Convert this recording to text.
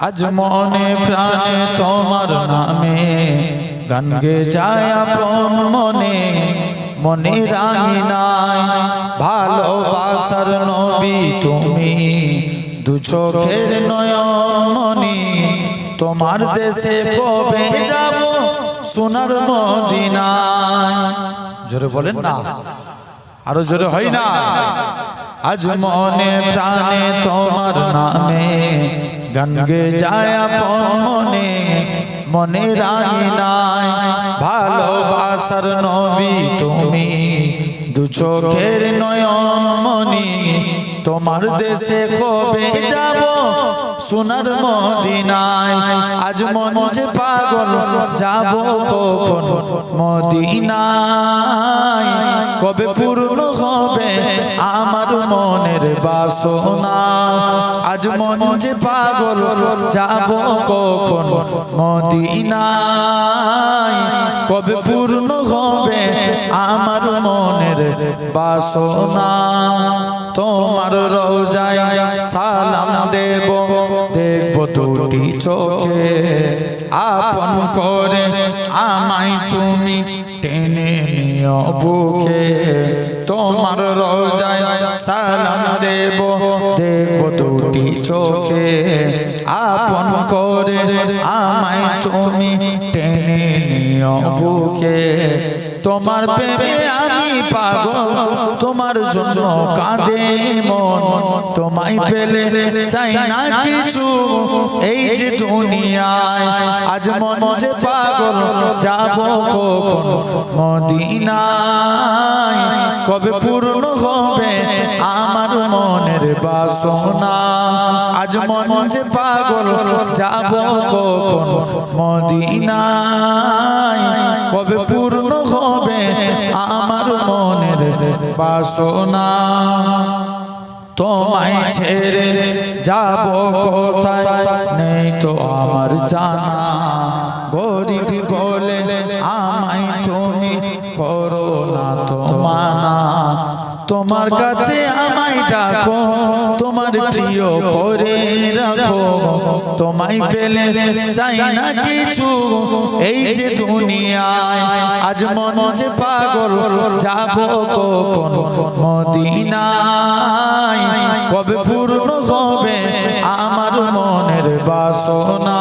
আজ মনে প্রাণে তোমার নামে গান গে যায় আপন মনে। মনে। রাঙি নাই। ভালোবাসার নবী তুমি। দু চোখের নয়ন তোমার দেশে কবে যাব সোনার মদিনায়? জোরে বলেন না। আরও জোরে হয় না। আজ মনে প্রাণে তোমার নামে গান গে যায় আপন মনে মনে রাই নাই। ভালোবাসার নবী তুমি দু চোখের নয়ন মনি তোমার দেশে কবে যাব? সোনার মদিনায়। আজ মন যে পাগল যাব কখন? মদিনায়। কবে আমার মনের বাসনা। আজ মন যে পাগল, যাব কখন? মদিনায় কবে পূর্ণ হবে আমার মনের বাসনা? তোমার রোজায় সালাম দেব, দেখব দুটি চোখে। আপন করে আমায় তুমি টেনে নিও বুকে। তোমার রোজায় সালাম দেব দেখব দুটি চোখে। আপন করে আমায় তুমি টেনে নিও বুকে। তোমার প্রেমে আমি পাগল, তোমার জন্য কাঁদে মন। তোমায় পেলে চাই না কিছু এই যে দুনিয়ায়। আজ মন যে পাগল, যাব কখন মদিনায়। কবে পূর্ণ হবে মনের বাসনা। আজ মন যে পাগল, যাব কখন মদিনায়? কবে পূর্ণ হবে আমার মনের বাসনা? তোমায় ছেড়ে যাব কোথায়? নেই তো আমার জানা। গরিব বলে, আমায় তুমি করো তোমার কাছে আমায় ডাকো তোমার প্রিয় করে রাখো। তোমায় পেলে চাই না কিছু। এই যে দুনিয়ায় আজ মন যে পাগল যাব কখন মদিনায়? কবে পূর্ণ হবে আমার মনের বাসনা?